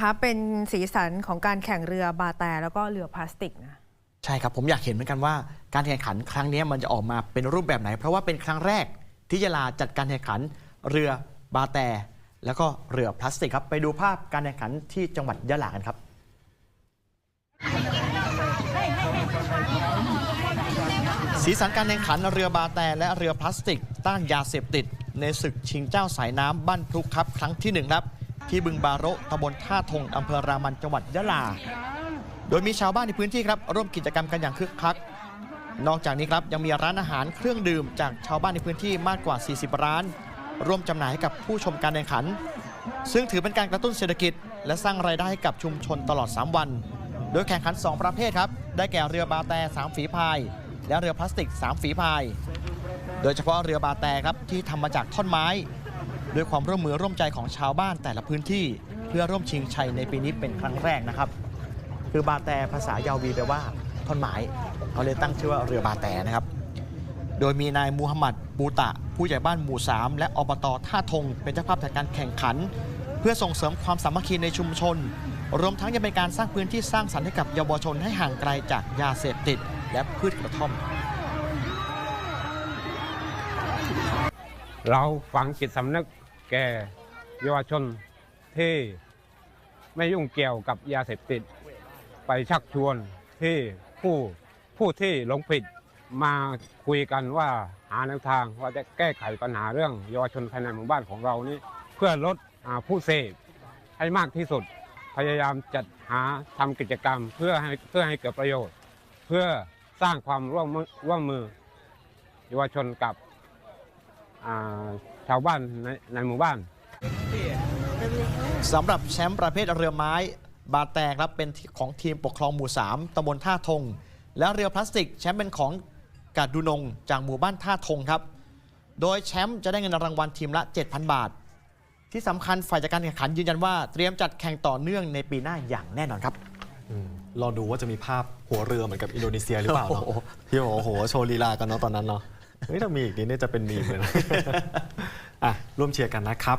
คะเป็นสีสันของการแข่งเรือบาแต่แล้วก็เรือพลาสติกนะใช่ครับผมอยากเห็นเหมือนกันว่าการแข่งขันครั้งนี้มันจะออกมาเป็นรูปแบบไหน เพราะว่าเป็นครั้งแรกที่ยะลาจัดการแข่งขันเรือบาแต่แล้วก็เรือพลาสติกครับ ไปดูภาพการแข่งขันที่จังหวัดยะลากันครับสีสันการแข่งขันเรือบาแต่และเรือพลาสติก ต้านยาเสพติด ในศึกชิงเจ้าสายน้ำบ้านพลุครับ ครั้งที่หนึ่งครับ ที่บึงบาโระตำบลท่าทงอำเภอรามันจังหวัดยะลา โดยมีชาวบ้านในพื้นที่ครับร่วมกิจกรรมกันอย่างคึกคัก นอกจากนี้ครับยังมีร้านอาหารเครื่องดื่มจากชาวบ้านในพื้นที่มากกว่า 40 ร้าน ร่วมจำหน่ายให้กับผู้ชมการแข่งขัน ซึ่งถือเป็นการกระตุ้นเศรษฐกิจ และสร้างรายได้ให้กับชุมชนตลอด 3 วัน โดยแข่งขัน 2 ประเภทครับ ได้แก่เรือบาแต่3ฝีพาย และเรือพลาสติก 3 ฝีพาย โดยเฉพาะเรือบาแต่ครับที่ทำมาจากท่อนไม้ ด้วยความร่วมมือร่วมใจของชาวบ้านแต่ละพื้นที่ เพื่อร่วมชิงชัยในปีนี้เป็นครั้งแรกนะครับ คือบาแต่ภาษายาวีแปลว่าท่อนไม้เขาเลยตั้งชื่อว่าเรือบาแต่นะครับ โดยมีนายมูฮัมหมัดปูตะ ผู้ใหญ่บ้านหมู่ 3 และอบตท่าทง เป็นเจ้าภาพจัดการแข่งขัน เพื่อส่งเสริมความสามัคคีในชุมชน รวมทั้งยังเป็นการสร้างพื้นที่สร้างสรรค์ให้กับเยาวชนให้ห่างไกลจากยาเสพติด และพืชกระท่อม เราฝังจิตสำนึก แก่เยาวชนที่ไม่ยุ่งเกี่ยวกับยาเสพติด ไปชักชวนที่ผู้ผู้ที่หลงผิดมาคุยกันว่าหาแนวทางว่าจะแก้ไขปัญหาเรื่องเยาวชนภายในหมู่บ้านของเรานี้เพื่อลดอผู้เสพให้มากที่สุด พยายามจัดหาทำกิจกรรมเพื่อให้เพื่อให้เกิดประโยชน์ เพื่อสร้างความร่วมร่วมมือเยาวชนกับอ่า ชาวบ้านในในหมู่บ้าน สำหรับแชมป์ประเภทเรือไม้ บาแต่ครับเป็นของทีมปกครองหมู่ 3ตำบลท่าทง และเรือพลาสติกแชมป์เป็นของกาดดูนงจากหมู่บ้านท่าทงครับ โดยแชมป์จะได้เงินรางวัลทีมละ 7,000 บาท ที่สำคัญฝ่ายจัดการแข่งขันยืนยันว่าเตรียมจัดแข่งต่อเนื่องในปีหน้าอย่างแน่นอนครับ อืมรอดูว่าจะมีภาพหัวเรือเหมือนกับอินโดนีเซียหรือเปล่าเนาะโอ้โหที่บอกว่าโอ้โห โชว์ลีลากันเนาะตอนนั้นเนาะ เฮ้ยถ้ามีอีกนิดเนี่ยจะเป็นมีมเลยนะอะร่วมเชียร์กันนะครับ